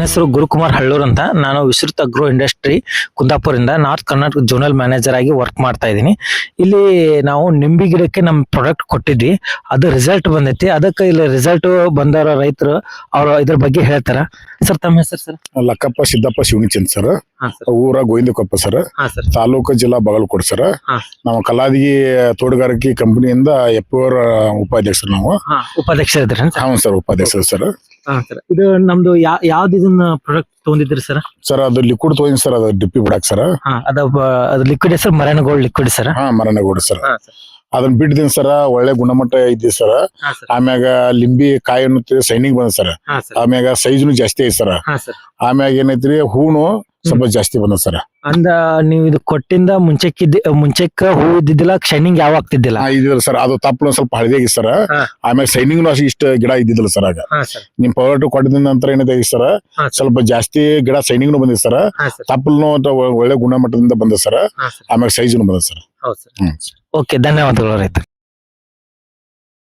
ನನ್ನ ಹೆಸರು ಗುರುಕುಮಾರ್ ಹಳ್ಳೂರ್ ಅಂತ. ನಾನು ವಿಸ್ತೃತ ಅಗ್ರೋ ಇಂಡಸ್ಟ್ರಿ ಕುಂದಾಪುರಿಂದ ನಾರ್ತ್ ಕರ್ನಾಟಕ ಜೋನಲ್ ಮ್ಯಾನೇಜರ್ ಆಗಿ ವರ್ಕ್ ಮಾಡ್ತಾ ಇದ್ದೀನಿ. ಇಲ್ಲಿ ನಾವು ನಿಂಬಿ ಗಿಡಕ್ಕೆ ನಮ್ಮ ಪ್ರಾಡಕ್ಟ್ ಕೊಟ್ಟಿದ್ವಿ. ಅದು ರಿಸಲ್ಟ್ ಬಂದೈತಿ. ಅದಕ್ಕೆ ಇಲ್ಲಿ ರಿಸಲ್ಟ್ ಬಂದವರ ರೈತರು ಅವರು ಇದ್ರ ಬಗ್ಗೆ ಹೇಳ್ತಾರ. ಸರ್, ತಮ್ಮ ಹೆಸರು ಸರ್? ಲಕ್ಕಪ್ಪ ಸಿದ್ದಪ್ಪ ಶಿವಣಿಚಂದ್ ಸರ್. ಊರ ಗೋವಿಂದಕೊಪ್ಪ ಸರ್. ತಾಲೂಕು ಜಿಲ್ಲಾ ಬಾಗಲಕೋಟೆ ಸರ್. ನಮ್ಮ ನಾವು ಕಲಾದಗಿ ತೋಟಗಾರಿಕೆ ಕಂಪನಿಯಿಂದ ಎಪ್ಪವರ ಉಪಾಧ್ಯಕ್ಷರು ನಾವು. ಉಪಾಧ್ಯಕ್ಷ ಇದ್ರಿ ಸರ್? ಉಪಾಧ್ಯಕ್ಷರು ಸರ್. ಇದು ನಮ್ದು ಯಾವ್ದು ಇದನ್ನ ಪ್ರಾಡಕ್ಟ್ ತಗೊಂಡಿದ್ರಿ ಸರ್? ಸರ್ ಅದು ಲಿಕ್ವಿಡ್ ತೊಗೊಂಡ್ ಸರ್ ಅದು ಡಿಪ್ಪಿ ಬಿಡಾಕ್ ಸರ್. ಅದ ಅದು ಲಿಕ್ವಿಡ್ ಹೆಸರು ಮರಣಗೋಳ್ ಲಿಕ್ವಿಡ್ ಸರ್? ಹಾ ಮರಣಗೋಡ್ ಸರ್. ಅದನ್ನ ಬಿಟ್ಟಿದ್ದೀನಿ ಸರ್ ಒಳ್ಳೆ ಗುಣಮಟ್ಟ ಐತಿ ಸರ್. ಆಮ್ಯಾಗ ಲಿಂಬಿ ಕಾಯಿ ಸೈನಿಂಗ್ ಬಂದ ಸರ್. ಆಮ್ಯಾಗ ಸೈಜ್ನು ಜಾಸ್ತಿ ಐತಿ ಸರ್. ಆಮ್ಯಾಗ ಏನೈತ್ರಿ ಹೂನು ಸ್ವಲ್ಪ ಜಾಸ್ತಿ ಬಂದದ ಸರ್. ಅಂದ ನೀವು ಇದು ಕೊಟ್ಟಿಂದ ಮುಂಚೆಕ್ಕಿದ್ದ ಮುಂಚೆಕ್ಕ ಹೂ ಇದ್ದಿದ್ದಿಲ್ಲ ಶೈನಿಂಗ್ ಯಾವ ಆಗ್ತಿದ್ದಿಲ್ಲ? ಇದಿಲ್ಲ ಸರ್. ಅದು ತಪ್ಪಲು ಸ್ವಲ್ಪ ಹಳದಿ ಸರ್. ಆಮೇಲೆ ಶೈನಿಂಗ್ ಅಷ್ಟು ಇಷ್ಟ ಗಿಡ ಇದ್ದಿದ್ದಿಲ್ಲ ಸರ್ ಆಗ. ನಿಮ್ ಪವರ್ ಕೊಟ್ಟಿದ ನಂತರ ಏನಿದೆ ಸರ್? ಸ್ವಲ್ಪ ಜಾಸ್ತಿ ಗಿಡ ಶೈನಿಂಗ್ ಬಂದಿದೆ ಸರ್. ತಪ್ಪಲು ಒಳ್ಳೆ ಗುಣಮಟ್ಟದಿಂದ ಬಂದ ಸರ್. ಆಮೇಲೆ ಸೈಜ್ ಬಂದ ಸರ್. ಓಕೆ ಧನ್ಯವಾದಗಳು ರೈತ